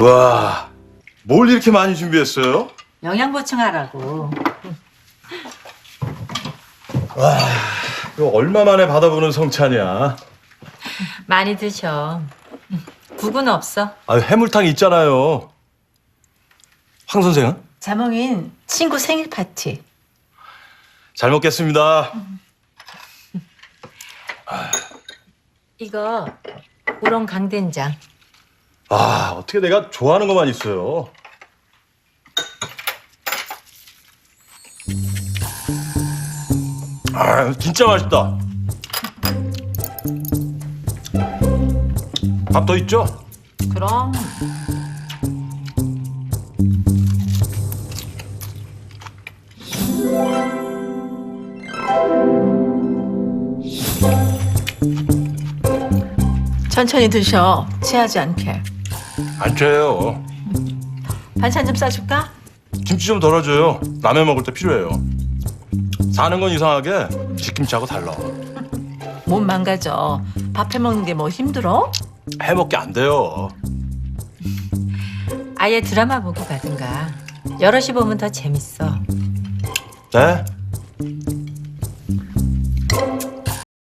와, 뭘 이렇게 많이 준비했어요? 영양 보충하라고. 이거 얼마 만에 받아보는 성찬이야. 많이 드셔. 국은 없어. 아, 해물탕 있잖아요. 황 선생은? 자몽인 친구 생일 파티. 잘 먹겠습니다. 이거 우렁 강된장. 아, 어떻게 내가 좋아하는 것만 있어요. 아, 진짜 맛있다. 밥 더 있죠? 그럼 천천히 드셔. 체하지 않게. 안 쳐요. 반찬 좀 싸줄까? 김치 좀 덜어줘요. 라면 먹을 때 필요해요. 사는 건 이상하게 집김치하고 달라. 몸 망가져. 밥 해 먹는 게 뭐 힘들어? 해먹게 안 돼요. 아예 드라마 보고 가든가. 여럿이 보면 더 재밌어. 네?